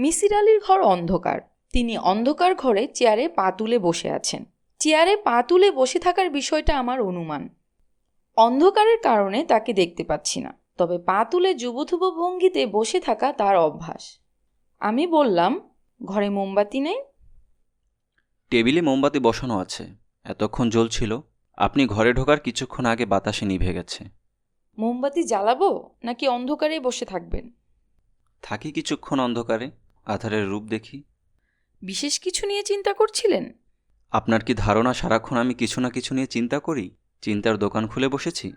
মিসির আলির ঘর অন্ধকার। তিনি অন্ধকার ঘরে চেয়ারে পা তুলে বসে আছেন। চেয়ারে পা তুলে বসে থাকার বিষয়টা আমার অনুমান। অন্ধকারের কারণে তাকে দেখতে পাচ্ছি না তবে পা তুলে যুবথুব ভঙ্গিতে বসে থাকা তার অভ্যাস। আমি বললাম ঘরে মোমবাতি নেই? টেবিলে মোমবাতি বসানো আছে। এতক্ষণ জ্বলছিল। আপনি ঘরে ঢোকার কিছুক্ষণ আগে বাতাসে নিভে গেছে। মোমবাতি জ্বালাবো নাকি অন্ধকারে বসে থাকবেন? থাকি কিছুক্ষণ অন্ধকারে। আধারের রূপ দেখি। বিশেষ কিছু নিয়ে চিন্তা করছিলেন? আপনার কি ধারণা সারাক্ষণ আমি কিছু না কিছু নিয়ে চিন্তা করি? চিন্তার দোকান খুলে বসেছি।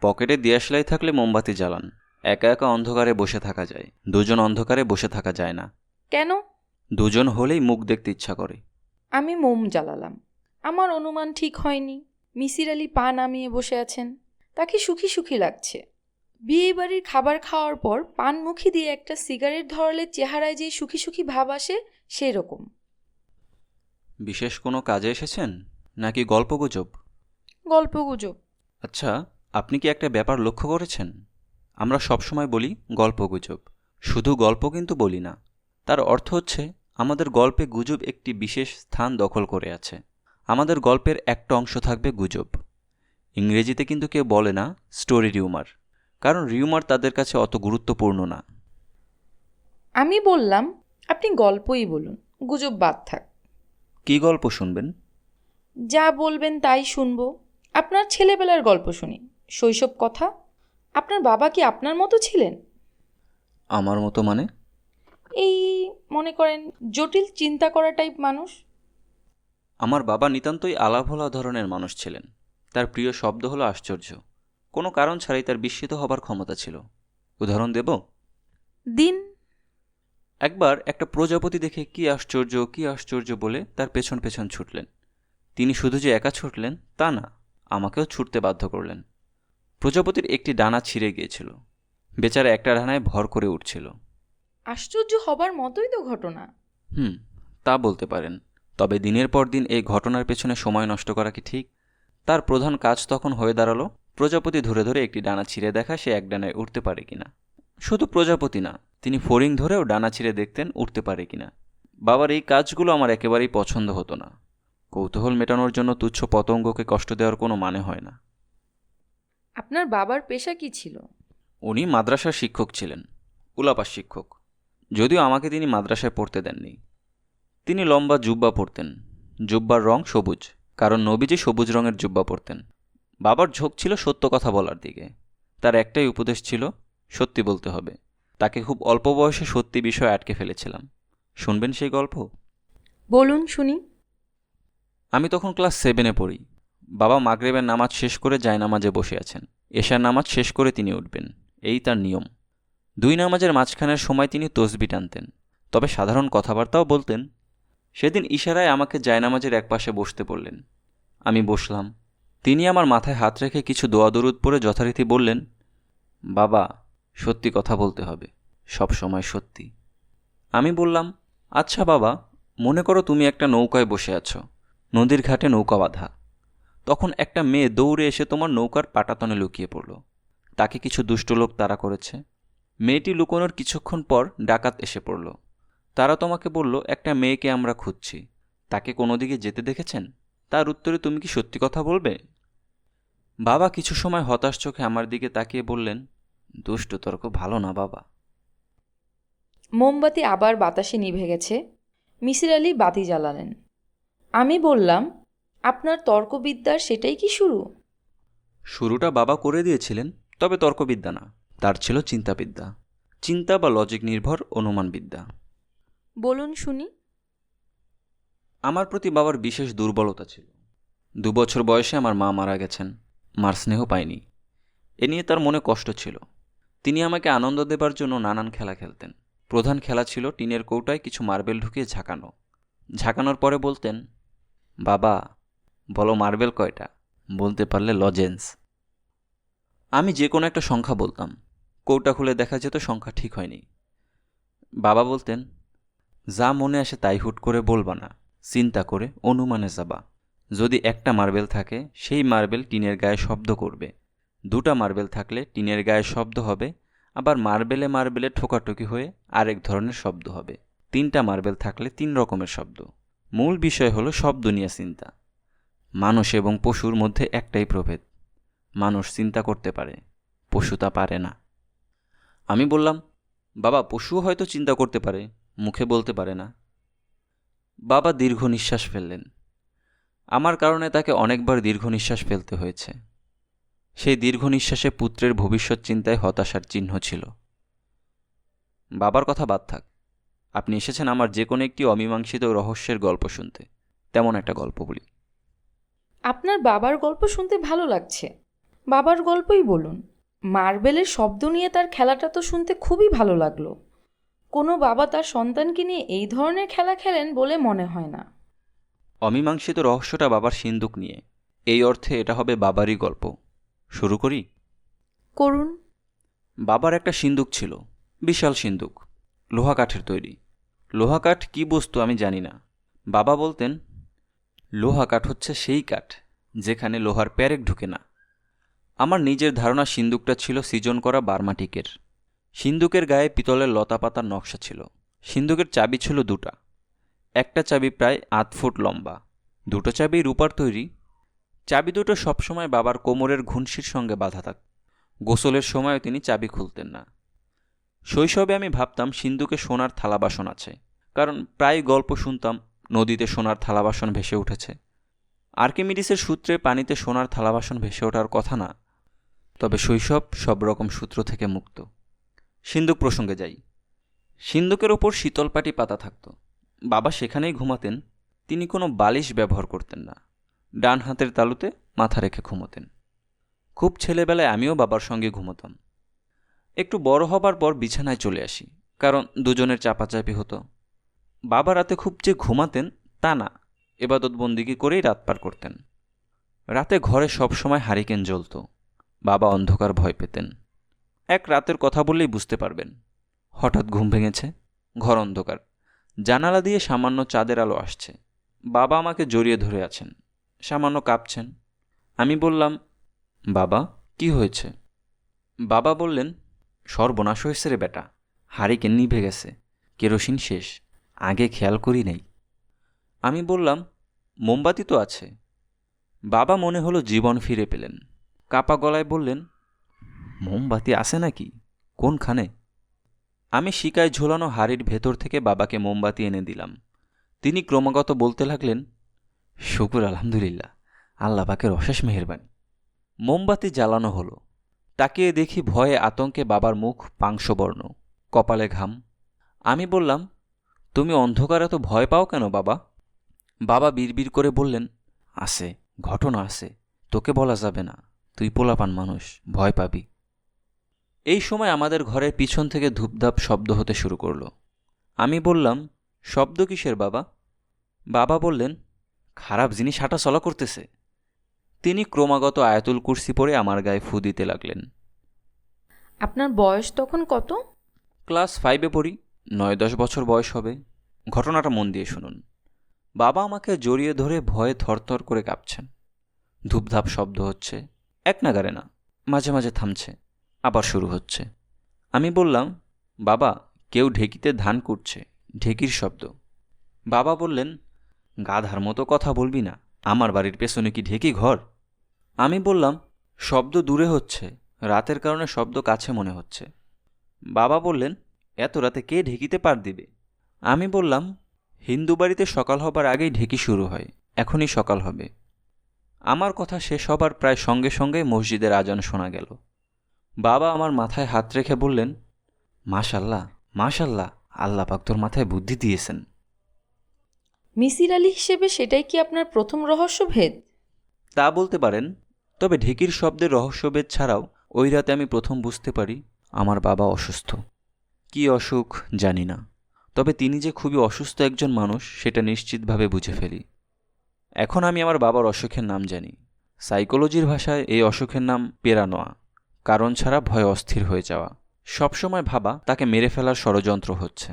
পকেটে দিয়াশলাই থাকলে মোমবাতি জ্বালান। একা একা অন্ধকারে বসে থাকা যায়। দুজন অন্ধকারে বসে থাকা যায় না। কেন? দুজন হলেই মুখ দেখতে ইচ্ছা করে। আমি মোম জ্বালালাম। আমার অনুমান ঠিক হয়নি। মিসির আলি পা নামিয়ে বসে আছেন। তাকে সুখী সুখী লাগছে। বিয়ে বাড়ির খাবার খাওয়ার পর পান মুখি দিয়ে একটা সিগারেট ধরালে চেহারায় যে সুখী সুখী ভাব আসে সেই রকম বিশেষ কোনো কাজে এসেছেন? নাকি গল্পগুজব? গল্পগুজব। আচ্ছা আপনি কি একটা ব্যাপার লক্ষ্য করেছেন? আমরা সবসময় বলি গল্পগুজব। শুধু গল্প কিন্তু বলি না। তার অর্থ হচ্ছে আমাদের গল্পে গুজব একটি বিশেষ স্থান দখল করে আছে। আমাদের গল্পের একটা অংশ থাকবে গুজব। ইংরেজিতে কিন্তু কেউ বলে না স্টোরি রিউমার। কারণ রিউমার তাদের কাছে অত গুরুত্বপূর্ণ না। আমি বললাম আপনি গল্পই বলুন গুজব বাদ থাক। কী গল্প শুনবেন? যা বলবেন তাই শুনব। আপনার ছেলেবেলার গল্প শুনি। শৈশব কথা? আপনার বাবা কি আপনার মতো ছিলেন? আমার মতো মানে? এই মনে করেন জটিল চিন্তা করা টাইপ মানুষ। আমার বাবা নিতান্তই আলাভোলা ধরনের মানুষ ছিলেন। তার প্রিয় শব্দ হলো আশ্চর্য। কোনো কারণ ছাড়াই তার বিস্মিত হবার ক্ষমতা ছিল। উদাহরণ দেব? দিন। একবার একটা প্রজাপতি দেখে কি আশ্চর্য কি আশ্চর্য বলে তার পেছন পেছন ছুটলেন। তিনি শুধু যে একা ছুটলেন তা না আমাকেও ছুটতে বাধ্য করলেন। প্রজাপতির একটি ডানা ছিঁড়ে গিয়েছিল। বেচারা একটা ডানায় ভর করে উঠছিল। আশ্চর্য হবার মতোই তো ঘটনা। হুম তা বলতে পারেন। তবে দিনের পর দিন এই ঘটনার পেছনে সময় নষ্ট করা কি ঠিক? তার প্রধান কাজ তখন হয়ে দাঁড়াল। প্রজাপতি ধরে ধরে একটি ডানা ছিঁড়ে দেখা সে এক ডানায় উঠতে পারে কিনা। শুধু প্রজাপতি না তিনি ফড়িং ধরেও ডানা ছিঁড়ে দেখতেন উঠতে পারে কিনা। বাবার এই কাজগুলো আমার একেবারেই পছন্দ হতো না। কৌতূহল মেটানোর জন্য তুচ্ছ পতঙ্গকে কষ্ট দেওয়ার কোনো মানে হয় না। আপনার বাবার পেশা কি ছিল? উনি মাদ্রাসার শিক্ষক ছিলেন উলাপাস শিক্ষক। যদিও আমাকে তিনি মাদ্রাসায় পড়তে দেননি। তিনি লম্বা জুব্বা পরতেন জুব্বার রং সবুজ কারণ নবীজি সবুজ রঙের জুব্বা পরতেন বাবার ঝোঁক ছিল সত্য কথা বলার দিকে। তার একটাই উপদেশ ছিল সত্যি বলতে হবে। তাকে খুব অল্প বয়সে সত্যি বিষয় আটকে ফেলেছিলাম। শুনবেন সেই গল্প? বলুন শুনি। আমি তখন ক্লাস সেভেনে পড়ি। বাবা মাগরেবের নামাজ শেষ করে জায়নামাজে বসে আছেন। এশার নামাজ শেষ করে তিনি উঠবেন। এই তার নিয়ম। দুই নামাজের মাঝখানের সময় তিনি তসবি টানতেন। তবে সাধারণ কথাবার্তাও বলতেন সেদিন ইশারায় আমাকে জায়নামাজের একপাশে বসতে বললেন। আমি বসলাম। তিনি আমার মাথায় হাত রেখে কিছু দোয়া দরুদ পরে যথারীতি বললেন, বাবা, সত্যি কথা বলতে হবে, সব সময় সত্যি। আমি বললাম আচ্ছা বাবা, মনে করো তুমি একটা নৌকায় বসে আছো, নদীর ঘাটে নৌকা বাঁধা। তখন একটা মেয়ে দৌড়ে এসে তোমার নৌকার পাটাতনে লুকিয়ে পড়ল। তাকে কিছু দুষ্ট লোক তাড়া করেছে। মেয়েটি লুকোনোর কিছুক্ষণ পর ডাকাত এসে পড়ল। তারা তোমাকে বলল, একটা মেয়েকে আমরা খুঁজছি। তাকে কোনো দিকে যেতে দেখেছেন? তার উত্তরে তুমি কি সত্যি কথা বলবে? বাবা কিছু সময় হতাশ চোখে আমার দিকে তাকিয়ে বললেন দুষ্ট তর্ক ভালো না বাবা। মোমবাতি আবার বাতাসে নিভে গেছে। মিসির আলি বাতি জ্বালালেন। আমি বললাম আপনার তর্কবিদ্যার সেটাই কি শুরু? শুরুটা বাবা করে দিয়েছিলেন তবে তর্কবিদ্যা না। তার ছিল চিন্তাবিদ্যা। চিন্তা বা লজিক নির্ভর অনুমানবিদ্যা। বলুন শুনি। আমার প্রতি বাবার বিশেষ দুর্বলতা ছিল। দু বছর বয়সে আমার মা মারা গেছেন, মার স্নেহ পাইনি। এ নিয়ে তার মনে কষ্ট ছিল। তিনি আমাকে আনন্দ দেবার জন্য নানান খেলা খেলতেন। প্রধান খেলা ছিল টিনের কৌটায় কিছু মার্বেল ঢুকিয়ে ঝাঁকানো। ঝাঁকানোর পরে বলতেন, বাবা, বলো মার্বেল কয়টা? বলতে পারলে লজেন্স। আমি যে কোনো একটা সংখ্যা বলতাম। কৌটা খুলে দেখা যেত সংখ্যা ঠিক হয়নি। বাবা বলতেন, যা মনে আসে তাই হুট করে বলবা না। চিন্তা করে অনুমানে যাবা যদি একটা মার্বেল থাকে, সেই মার্বেল টিনের গায়ে শব্দ করবে। দুটা মার্বেল থাকলে টিনের গায়ে শব্দ হবে, আবার মার্বেলে মার্বেলে ঠোকাঠুকি হয়ে আরেক ধরনের শব্দ হবে। তিনটা মার্বেল থাকলে তিন রকমের শব্দ। মূল বিষয় হলো শব্দ নিয়ে চিন্তা। মানুষ এবং পশুর মধ্যে একটাই প্রভেদ। মানুষ চিন্তা করতে পারে, পশু তা পারে না। আমি বললাম, বাবা, পশুও হয়তো চিন্তা করতে পারে, মুখে বলতে পারে না। বাবা দীর্ঘ নিঃশ্বাস ফেললেন। আমার কারণে তাকে অনেকবার দীর্ঘ নিঃশ্বাস ফেলতে হয়েছে। সেই দীর্ঘ নিঃশ্বাসে পুত্রের ভবিষ্যৎ চিন্তায় হতাশার চিহ্ন ছিল। বাবার কথা বাদ থাক। আপনি এসেছেন আমার যে কোনো একটি অমীমাংসিত রহস্যের গল্প শুনতে। তেমন একটা গল্প বলি। আপনার বাবার গল্প শুনতে ভালো লাগছে। বাবার গল্পই বলুন। মার্বেলের শব্দ নিয়ে তার খেলাটা তো শুনতে খুবই ভালো লাগল। কোনো বাবা তার সন্তানকে নিয়ে এই ধরনের খেলা খেলেন বলে মনে হয় না। অমীমাংসিত রহস্যটা বাবার সিন্দুক নিয়ে। এই অর্থে এটা হবে বাবারই গল্প। শুরু করি? করুন। বাবার একটা সিন্দুক ছিল বিশাল সিন্দুক লোহা কাঠের তৈরি। লোহা কাঠ কী বস্তু আমি জানি না। বাবা বলতেন লোহা কাঠ হচ্ছে সেই কাঠ যেখানে লোহার প্যারেক ঢুকে না। আমার নিজের ধারণা সিন্দুকটা ছিল সৃজন করা বার্মাটিকের। সিন্দুকের গায়ে পিতলের লতাপাতার নকশা ছিল। সিন্দুকের চাবি ছিল দুটা। একটা চাবি প্রায় আধ ফুট লম্বা। দুটো চাবি রূপার তৈরি। চাবি দুটো সবসময় বাবার কোমরের ঘুনসির সঙ্গে বাঁধা থাকত গোসলের সময়ও তিনি চাবি খুলতেন না। শৈশবে আমি ভাবতাম সিন্ধুকে সোনার থালা বাসন আছে। কারণ প্রায় গল্প শুনতাম, নদীতে সোনার থালা বাসন ভেসে উঠেছে। আর্কিমিডিসের সূত্রে পানিতে সোনার থালা বাসন ভেসে ওঠার কথা না। তবে শৈশব সব রকম সূত্র থেকে মুক্ত। সিন্ধুক প্রসঙ্গে যাই। সিন্ধুকের ওপর শীতলপাটি পাতা থাকত। বাবা সেখানেই ঘুমাতেন, তিনি কোনো বালিশ ব্যবহার করতেন না। ডান হাতের তালুতে মাথা রেখে ঘুমোতেন। খুব ছেলেবেলায় আমিও বাবার সঙ্গে ঘুমোতাম। একটু বড় হবার পর বিছানায় চলে আসি, কারণ দুজনের চাপাচাপি হতো। বাবা রাতে খুব যে ঘুমাতেন, তা না, এবাদত বন্দিগি করেই রাত পার করতেন। রাতে ঘরে সবসময় হারিকেন জ্বলত। বাবা অন্ধকার ভয় পেতেন। এক রাতের কথা বললেই বুঝতে পারবেন। হঠাৎ ঘুম ভেঙেছে, ঘর অন্ধকার। জানালা দিয়ে সামান্য চাঁদের আলো আসছে। বাবা আমাকে জড়িয়ে ধরে আছেন। সামান্য কাঁপছেন। আমি বললাম, বাবা, কি হয়েছে? বাবা বললেন, সর্বনাশ হয়েছে রে বেটা। হারিকেন নিভে গেছে। কেরোসিন শেষ। আগে খেয়াল করি নাই। আমি বললাম, মোমবাতি তো আছে। বাবা মনে হলো জীবন ফিরে পেলেন। কাপা গলায় বললেন মোমবাতি আছে নাকি? কোনখানে? আমি শিকায় ঝোলানো হাড়ির ভেতর থেকে বাবাকে মোমবাতি এনে দিলাম। তিনি ক্রমাগত বলতে লাগলেন, শুকুর, আলহামদুলিল্লাহ। আল্লাহ পাকের অশেষ মেহেরবানি। মোমবাতি জ্বালানো হলো। তাকিয়ে দেখি ভয়ে আতঙ্কে বাবার মুখ পাংশবর্ণ, কপালে ঘাম। আমি বললাম, তুমি অন্ধকারে তো ভয় পাও কেন বাবা? বাবা বিড়বিড় করে বললেন, আছে, ঘটনা আছে। তোকে বলা যাবে না। তুই পোলাপান মানুষ, ভয় পাবি। এই সময় আমাদের ঘরের পিছন থেকে ধূপধাপ শব্দ হতে শুরু করল। আমি বললাম শব্দ কিসের বাবা? বাবা বললেন খারাপ জিনিস হাঁটা চলা করতেছে। তিনি ক্রমাগত আয়াতুল কুর্সি পরে আমার গায়ে ফু দিতে লাগলেন। আপনার বয়স তখন কত? ক্লাস ফাইভে পড়ি নয় দশ বছর বয়স হবে। ঘটনাটা মন দিয়ে শুনুন। বাবা আমাকে জড়িয়ে ধরে ভয়ে থরথর করে কাঁপছেন। ধূপধাপ শব্দ হচ্ছে এক নাগারে না মাঝে মাঝে থামছে। আবার শুরু হচ্ছে। আমি বললাম, বাবা, কেউ ঢেকিতে ধান কুটছে, ঢেকির শব্দ। বাবা বললেন, গাধার মতো কথা বলবি না, আমার বাড়ির পেছনে কি ঢেকি ঘর? আমি বললাম, শব্দ দূরে হচ্ছে, রাতের কারণে শব্দ কাছে মনে হচ্ছে। বাবা বললেন, এত রাতে কে ঢেকিতে পার দিবে? আমি বললাম, হিন্দু বাড়িতে সকাল হবার আগেই ঢেকি শুরু হয়, এখনই সকাল হবে। আমার কথা শেষ হবার প্রায় সঙ্গে সঙ্গে মসজিদের আজান শোনা গেল। বাবা আমার মাথায় হাত রেখে বললেন মাশাল্লাহ মাশাল্লাহ আল্লাহ পাক তোর মাথায় বুদ্ধি দিয়েছেন। মিসির আলী হিসেবে সেটাই কি আপনার প্রথম রহস্যভেদ? তা বলতে পারেন তবে ঢেকির শব্দের রহস্যভেদ ছাড়াও ওই রাতে আমি প্রথম বুঝতে পারি আমার বাবা অসুস্থ। কি অসুখ জানি না তবে তিনি যে খুবই অসুস্থ একজন মানুষ সেটা নিশ্চিতভাবে বুঝে ফেলি। এখন আমি আমার বাবার অসুখের নাম জানি। সাইকোলজির ভাষায় এই অসুখের নাম পেরানোয়া। কারণ ছাড়া ভয় অস্থির হয়ে যাওয়া। সবসময় ভাবা, তাকে মেরে ফেলার ষড়যন্ত্র হচ্ছে।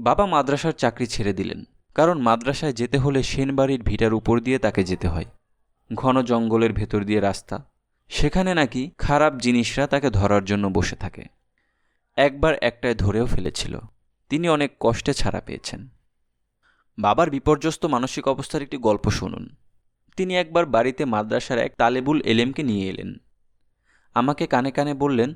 বাবা মাদ্রাসার চাকরি ছেড়ে দিলেন। কারণ মাদ্রাসায় যেতে হলে সেনবাড়ির ভিটার উপর দিয়ে তাকে যেতে হয়। ঘন জঙ্গলের ভেতর দিয়ে রাস্তা। সেখানে নাকি খারাপ জিনিসরা তাকে ধরার জন্য বসে থাকে। একবার একটায় ধরেও ফেলেছিল। তিনি অনেক কষ্টে ছাড়া পেয়েছেন। বাবার বিপর্যস্ত মানসিক অবস্থার একটি গল্প শুনুন। তিনি একবার বাড়িতে মাদ্রাসার এক তালেবুল এলেমকে নিয়ে এলেন। আমাকে কানে কানে বললেন,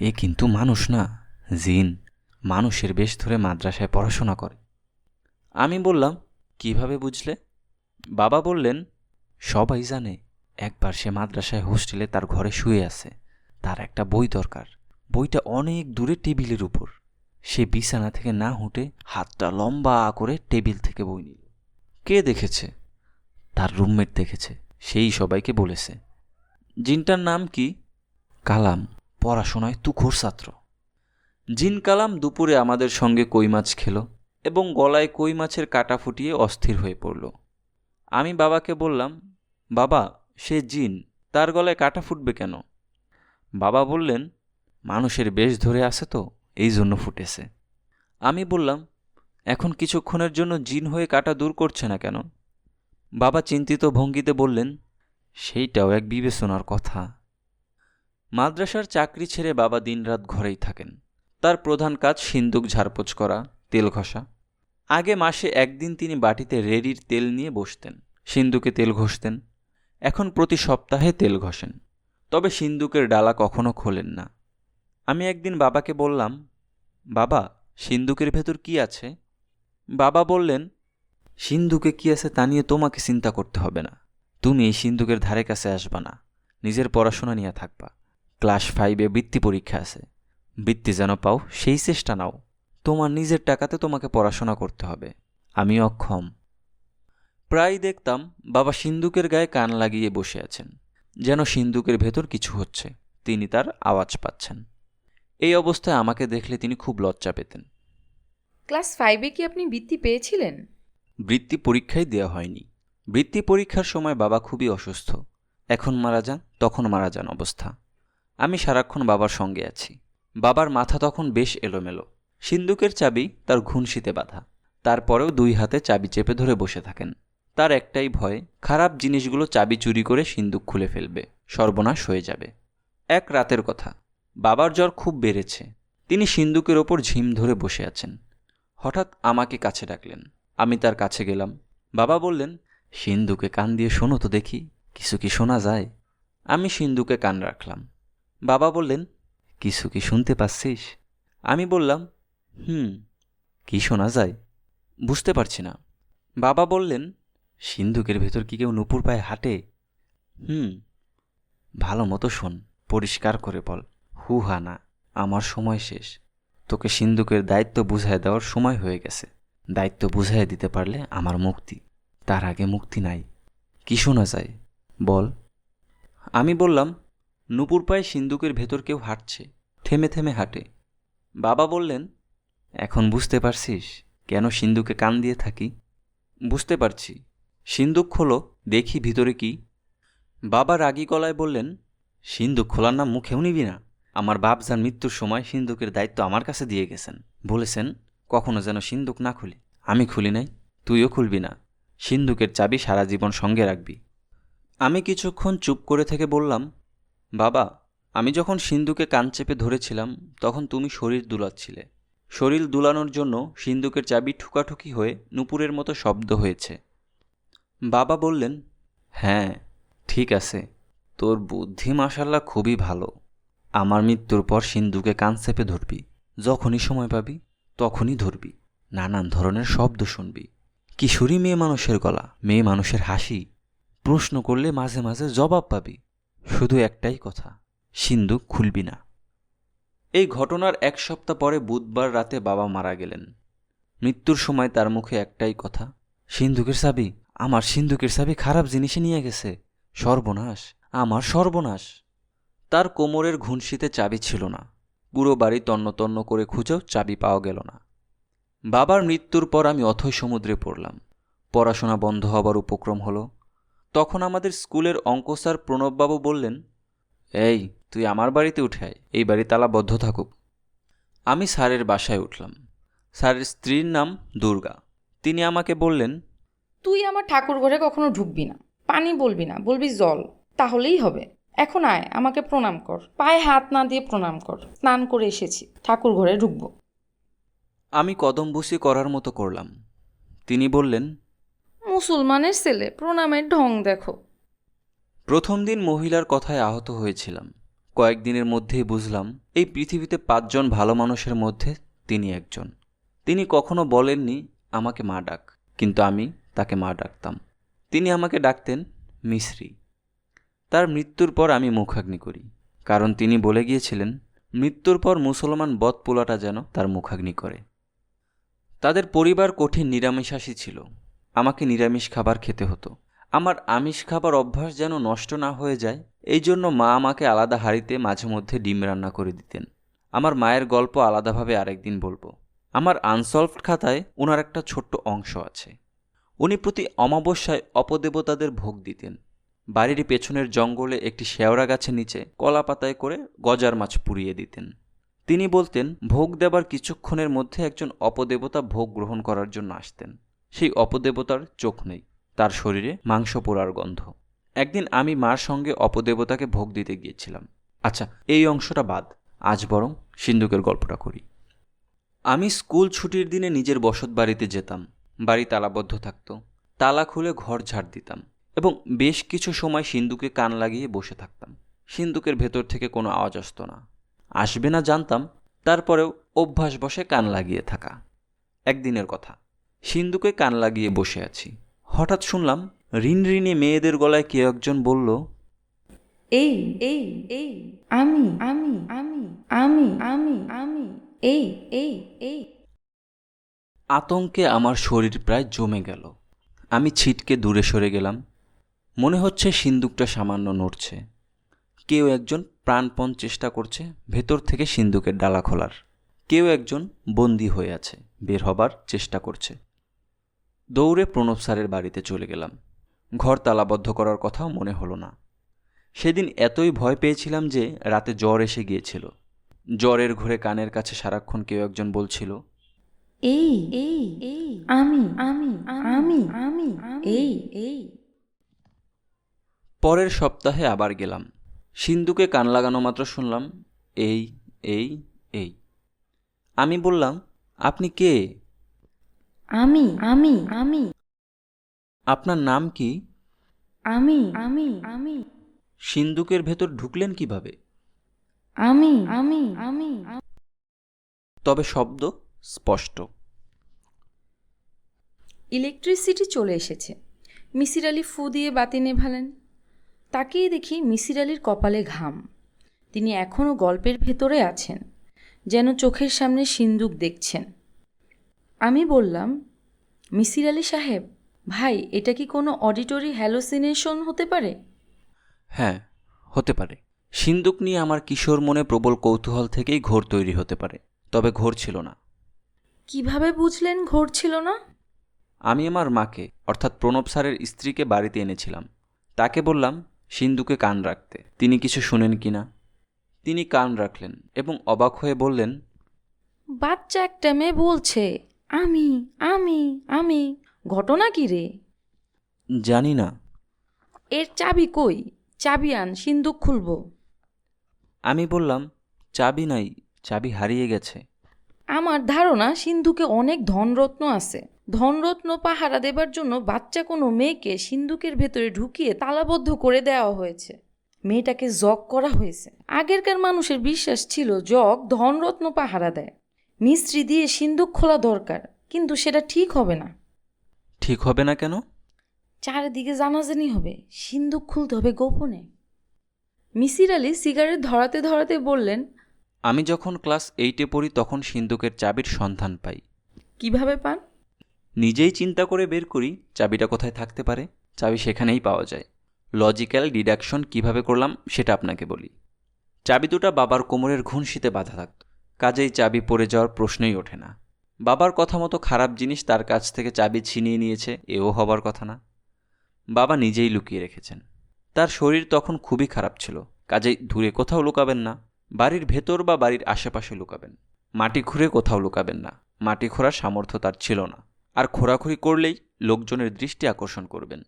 এ কিন্তু মানুষ না, জিন। মানুষের বেশ ধরে মাদ্রাসায় পড়াশোনা করে। আমি বললাম, কীভাবে বুঝলে? বাবা বললেন, সবাই জানে, একবার সে মাদ্রাসায় হোস্টেলে তার ঘরে শুয়ে আছে। তার একটা বই দরকার। বইটা অনেক দূরে টেবিলের উপর। সে বিছানা থেকে না হুঁটে হাতটা লম্বা করে টেবিল থেকে বই নিল। কে দেখেছে? তার রুমমেট দেখেছে। সেই সবাইকে বলেছে। জিনটার নাম কি? কালাম, পড়াশোনায় তুখোর ছাত্র। জিন কালাম দুপুরে আমাদের সঙ্গে কই মাছ খেলো এবং গলায় কই মাছের কাটা ফুটিয়ে অস্থির হয়ে পড়ল। আমি বাবাকে বললাম, বাবা, সে জিন, তার গলায় কাটা ফুটবে কেন? বাবা বললেন, মানুষের বেশ ধরে আছে তো, এই জন্য ফুটেছে। আমি বললাম, এখন কিছুক্ষণের জন্য জিন হয়ে কাটা দূর করছে না কেন? বাবা চিন্তিত ভঙ্গিতে বললেন সেইটাও এক বিবেচনার কথা। মাদ্রাসার চাকরি ছেড়ে বাবা দিনরাত ঘরেই থাকেন। তার প্রধান কাজ সিন্দুক ঝাড়পোছ করা, তেল ঘষা। আগে মাসে একদিন তিনি বাটিতে রেডির তেল নিয়ে বসতেন, সিন্দুকে তেল ঘষতেন। এখন প্রতি সপ্তাহে তেল ঘষেন। তবে সিন্দুকের ডালা কখনো খোলেন না। আমি একদিন বাবাকে বললাম, বাবা, সিন্দুকের ভেতর কি আছে? বাবা বললেন, সিন্দুকে কি আছে তা নিয়ে তোমাকে চিন্তা করতে হবে না। তুমি এই সিন্দুকের ধারে কাছে আসবা না। নিজের পড়াশোনা নিয়ে থাকবা। ক্লাস ফাইভে বৃত্তি পরীক্ষা আছে। বৃত্তি যেন পাও সেই চেষ্টা নাও। তোমার নিজের টাকাতে তোমাকে পড়াশোনা করতে হবে। আমি অক্ষম। প্রায় দেখতাম বাবা সিন্দুকের গায়ে কান লাগিয়ে বসে আছেন। যেন সিন্দুকের ভেতর কিছু হচ্ছে। তিনি তার আওয়াজ পাচ্ছেন। এই অবস্থায় আমাকে দেখলে তিনি খুব লজ্জা পেতেন। ক্লাস ফাইভে কি আপনি বৃত্তি পেয়েছিলেন? বৃত্তি পরীক্ষাই দেওয়া হয়নি। বৃত্তি পরীক্ষার সময় বাবা খুবই অসুস্থ। এখন মারা যান, তখন মারা যান অবস্থা। আমি সারাক্ষণ বাবার সঙ্গে আছি। বাবার মাথা তখন বেশ এলোমেলো। সিন্দুকের চাবি তার ঘুনশিতে বাঁধা। তারপরেও দুই হাতে চাবি চেপে ধরে বসে থাকেন। তার একটাই ভয়, খারাপ জিনিসগুলো চাবি চুরি করে সিন্দুক খুলে ফেলবে। সর্বনাশ হয়ে যাবে। এক রাতের কথা। বাবার জ্বর খুব বেড়েছে। তিনি সিন্দুকের ওপর ঝিম ধরে বসে আছেন। হঠাৎ আমাকে কাছে ডাকলেন। আমি তার কাছে গেলাম। বাবা বললেন সিন্ধুকে কান দিয়ে শোনো তো দেখি, কিছু কি শোনা যায়? আমি সিন্ধুকে কান রাখলাম। বাবা বললেন, কিছু কি শুনতে পাচ্ছিস? আমি বললাম, হুম, কি শোনা যায়? বুঝতে পারছি না। বাবা বললেন, সিন্ধুকের ভেতর কি কেউ নুপুর পায়ে হাঁটে? হুম, ভালো মতো শোন, পরিষ্কার করে বল। হু হা না, আমার সময় শেষ। তোকে সিন্ধুকের দায়িত্ব বুঝাই দেওয়ার সময় হয়ে গেছে। দায়িত্ব বুঝাই দিতে পারলে আমার মুক্তি। তার আগে মুক্তি নাই। কি শোনা যায়? বল। আমি বললাম, নুপুর পায়ে সিন্দুকের ভেতর কেউ হাঁটছে। থেমে থেমে হাঁটে। বাবা বললেন, এখন বুঝতে পারছিস কেন সিন্ধুকে কান দিয়ে থাকি? বুঝতে পারছি। সিন্দুক খোলো, দেখি ভিতরে কি। বাবা রাগী গলায় বললেন, সিন্দুক খোলার নাম মুখেও নিবি না। আমার বাপ যার মৃত্যুর সময় সিন্দুকের দায়িত্ব আমার কাছে দিয়ে গেছেন। বলেছেন, কখনো যেন সিন্দুক না খুলি। আমি খুলি নাই, তুইও খুলবি না। সিন্দুকের চাবি সারা জীবন সঙ্গে রাখবি। আমি কিছুক্ষণ চুপ করে থেকে বললাম, বাবা, আমি যখন সিন্ধুকে কান চেপে ধরেছিলাম, তখন তুমি শরীর দুলাচ্ছিলে। শরীর দুলানোর জন্য সিন্দুকের চাবি ঠুকাঠুকি হয়ে নুপুরের মতো শব্দ হয়েছে। বাবা বললেন হ্যাঁ ঠিক আছে। তোর বুদ্ধি মাসাল্লাহ খুবই ভালো। আমার মৃত্যুর পর সিন্ধুকে কান চেপে ধরবি। যখনই সময় পাবি, তখনই ধরবি। নানান ধরনের শব্দ শুনবি। কিশোরী মেয়ে মানুষের গলা, মেয়ে মানুষের হাসি। প্রশ্ন করলে মাঝে মাঝে জবাব পাবি। শুধু একটাই কথা সিন্দুক খুলবি না। এই ঘটনার এক সপ্তাহ পরে বুধবার রাতে বাবা মারা গেলেন। মৃত্যুর সময় তার মুখে একটাই কথা, সিন্ধুকের চাবি। আমার সিন্ধুকের চাবি খারাপ জিনিসে নিয়ে গেছে। সর্বনাশ, আমার সর্বনাশ। তার কোমরের ঘুনশিতে চাবি ছিল না। পুরো বাড়ি তন্ন তন্ন করে খুঁজেও চাবি পাওয়া গেল না। বাবার মৃত্যুর পর আমি অথৈ সমুদ্রে পড়লাম। পড়াশোনা বন্ধ হবার উপক্রম হলো। তখন আমাদের স্কুলের অঙ্ক স্যার প্রণববাবু বললেন, এই, তুই আমার বাড়িতে উঠে আয়। এই বাড়ি তালাবদ্ধ থাকুক। আমি স্যারের বাসায় উঠলাম। স্যারের স্ত্রীর নাম দুর্গা। তিনি আমাকে বললেন, তুই আমার ঠাকুর ঘরে কখনো ঢুকবি না। পানি বলবি না, বলবি জল। তাহলেই হবে। এখন আয়, আমাকে প্রণাম কর। পায়ে হাত না দিয়ে প্রণাম কর। স্নান করে এসেছি। ঠাকুর ঘরে ঢুকবো। আমি কদম বুসি করার মতো করলাম। তিনি বললেন মুসলমানের ছেলে প্রণামের ঢং দেখো। প্রথম দিন মহিলার কথায় আহত হয়েছিলাম। কয়েকদিনের মধ্যেই বুঝলাম এই পৃথিবীতে পাঁচজন ভালো মানুষের মধ্যে তিনি একজন। তিনি কখনো বলেননি আমাকে মা ডাক। কিন্তু আমি তাকে মা ডাকতাম। তিনি আমাকে ডাকতেন মিশ্রি। তার মৃত্যুর পর আমি মুখাগ্নি করি। কারণ তিনি বলে গিয়েছিলেন মৃত্যুর পর মুসলমান বধ পোলাটা যেন তার মুখাগ্নি করে। তাদের পরিবার কঠিন নিরামিষাশী ছিল। আমাকে নিরামিষ খাবার খেতে হতো। আমার আমিষ খাবার অভ্যাস যেন নষ্ট না হয়ে যায়, এই জন্য মা আমাকে আলাদা হাঁড়িতে মাঝে মধ্যে ডিম রান্না করে দিতেন। আমার মায়ের গল্প আলাদাভাবে আরেকদিন বলব। আমার আনসলভড খাতায় ওনার একটা ছোট্ট অংশ আছে। উনি প্রতি অমাবস্যায় অপদেবতাদের ভোগ দিতেন। বাড়ির পেছনের জঙ্গলে একটি শেওড়া গাছের নিচে কলা পাতায় করে গজার মাছ পুড়িয়ে দিতেন। তিনি বলতেন, ভোগ দেবার কিছুক্ষণের মধ্যে একজন অপদেবতা ভোগ গ্রহণ করার জন্য আসতেন। সেই অপদেবতার চোখ নেই, তার শরীরে মাংস পোড়ার গন্ধ। একদিন আমি মার সঙ্গে অপদেবতাকে ভোগ দিতে গিয়েছিলাম। আচ্ছা এই অংশটা বাদ, আজ বরং সিন্ধুকের গল্পটা করি। আমি স্কুল ছুটির দিনে নিজের বসত বাড়িতে যেতাম, বাড়ি তালাবদ্ধ থাকতো, তালা খুলে ঘর ঝাড় দিতাম এবং বেশ কিছু সময় সিন্ধুকে কান লাগিয়ে বসে থাকতাম। সিন্ধুকের ভেতর থেকে কোনো আওয়াজ আসতো না। আসবে না জানতাম তারপরেও অভ্যাস বসে কান লাগিয়ে থাকা। একদিনের কথা সিন্ধুকে কান লাগিয়ে বসে আছি। হঠাৎ শুনলাম ঋণ ঋণে মেয়েদের গলায় কেউ একজন বলল এই এই এই আমি আমি আমি আমি আমি আমি এই এই এই। আতঙ্কে আমার শরীর প্রায় জমে গেল। আমি ছিটকে দূরে সরে গেলাম। মনে হচ্ছে সিন্দুকটা সামান্য নড়ছে। কেউ একজন প্রাণপণ চেষ্টা করছে ভেতর থেকে সিন্দুকের ডালা খোলার। কেউ একজন বন্দি হয়ে আছে বের হবার চেষ্টা করছে। দৌড়ে প্রণব স্যারের বাড়িতে চলে গেলাম। ঘর তালাবদ্ধ করার কথাও মনে হলো না। সেদিন এতই ভয় পেয়েছিলাম যে রাতে জ্বর এসে গিয়েছিল। জ্বরের ঘুরে কানের কাছে সারাক্ষণ কেউ একজন বলছিল এই এই এই আমি আমি আমি আমি এই। এই। পরের সপ্তাহে আবার গেলাম। সিন্ধুকে কান লাগানো মাত্র শুনলাম এই এই এই। আমি বললাম আপনি কে? আমি আমি আমি। আপনার নাম কি? আমি আমি আমি। সিন্ধুকের ভেতর ঢুকলেন কীভাবে? আমি আমি আমি। তবে শব্দ স্পষ্ট। ইলেকট্রিসিটি চলে এসেছে। মিসির আলি ফু দিয়ে বাতি নেভালেন। তাকেই দেখি মিসির আলির কপালে ঘাম। তিনি এখনও গল্পের ভেতরে আছেন যেন চোখের সামনে সিন্দুক দেখছেন। আমি বললাম মিসির আলি সাহেব ভাই এটা কি কোনো অডিটরি হ্যালোসিনেশন হতে পারে? হ্যাঁ হতে পারে। সিন্দুক নিয়ে আমার কিশোর মনে প্রবল কৌতূহল থেকেই ঘোর তৈরি হতে পারে তবে ঘোর ছিল না। কীভাবে বুঝলেন ঘোর ছিল না? আমি আমার মাকে অর্থাৎ প্রণব স্যারের স্ত্রীকে বাড়িতে এনেছিলাম। তাকে বললাম সিন্ধুকে কান রাখতে। তিনি কিছু শুনেন কি না? তিনি কান রাখলেন এবং অবাক হয়ে বললেন বাচ্চা একটা মেয়ে বলছে আমি আমি আমি ঘটনা কি রে? জানি না। এর চাবি কই? চাবি আন সিন্দুক খুলব। আমি বললাম চাবি নাই চাবি হারিয়ে গেছে। আমার ধারণা সিন্ধুকে অনেক ধনরত্ন আছে। ধনরত্ন পাহারা দেবার জন্য বাচ্চা কোনো মেয়েকে সিন্ধুকের ভেতরে ঢুকিয়ে তালাবদ্ধ করে দেওয়া হয়েছে। মেয়েটাকে জগ করা হয়েছে। আগেরকার মানুষের বিশ্বাস ছিল জগ ধনরত্ন পাহারা দেয়। মিস্ত্রি দিয়ে সিন্ধুক খোলা দরকার কিন্তু সেটা ঠিক হবে না। ঠিক হবে না কেন? চারিদিকে জানাজানি হবে সিন্দুক খুলতে হবে গোপনে। মিসির আলি সিগারেট ধরাতে ধরাতে বললেন আমি যখন ক্লাস এইটে পড়ি তখন সিন্ধুকের চাবির সন্ধান পাই। কীভাবে পান? নিজেই চিন্তা করে বের করি চাবিটা কোথায় থাকতে পারে। চাবি সেখানেই পাওয়া যায়। লজিক্যাল ডিডাকশন কীভাবে করলাম সেটা আপনাকে বলি। চাবি দুটা বাবার কোমরের ঘুণশিতে বাধা থাকত কাজেই চাবি পড়ে যাওয়ার প্রশ্নই ওঠে না। বাবার কথা মতো খারাপ জিনিস তার কাছ থেকে চাবি ছিনিয়ে নিয়েছে, এও হবার কথা না। বাবা নিজেই লুকিয়ে রেখেছেন। তার শরীর তখন খুবই খারাপ ছিল। কাজেই দূরে কোথাও লুকাবেন না। বাড়ির ভেতর বা বাড়ির আশেপাশে লুকাবেন। মাটি খুঁড়ে কোথাও লুকাবেন না। মাটি খোঁড়ার সামর্থ্য তার ছিল না। আর খোঁড়াখুড়ি করলেই লোকজনের দৃষ্টি আকর্ষণ করবেন।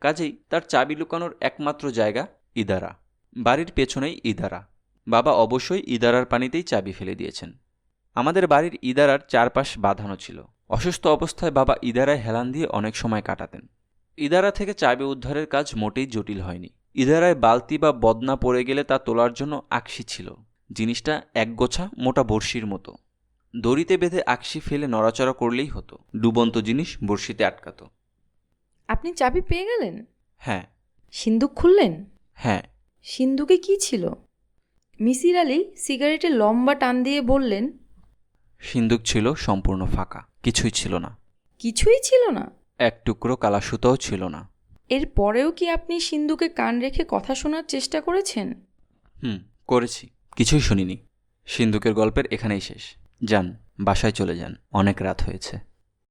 কাজেই তার চাবি লুকানোর একমাত্র জায়গা ইদারা। বাড়ির পেছনেই ইদারা। বাবা অবশ্যই ইদারার পানিতেই চাবি ফেলে দিয়েছেন। আমাদের বাড়ির ইদারার চারপাশ বাঁধানো ছিল। অসুস্থ অবস্থায় বাবা ইদারায় হেলান দিয়ে অনেক সময় কাটাতেন। ইদারা থেকে চাবি উদ্ধারের কাজ মোটেই জটিল হয়নি। ইদারায় বালতি বা বদনা পড়ে গেলে তা তোলার জন্য আকশি ছিল। জিনিসটা একগোছা মোটা বড়শির মতো। দড়িতে বেঁধে আকশি ফেলে নড়াচড়া করলেই হতো। ডুবন্ত জিনিস বড়শিতে আটকাতো। আপনি চাবি পেয়ে গেলেন? হ্যাঁ। সিন্দুক খুললেন? হ্যাঁ। সিন্দুকে কি ছিল? মিসির আলি সিগারেটে লম্বা টান দিয়ে বললেন সিন্দুক ছিল সম্পূর্ণ ফাঁকা কিছুই ছিল না। কিছুই ছিল না? এক টুকরো কালা সুতাও ছিল না। এর পরেও কি আপনি সিন্ধুকে কান রেখে কথা শোনার চেষ্টা করেছেন? হুম করেছি কিছুই শুনিনি। সিন্দুকের গল্পের এখানেই শেষ। যান বাসায় চলে যান। অনেক রাত হয়েছে।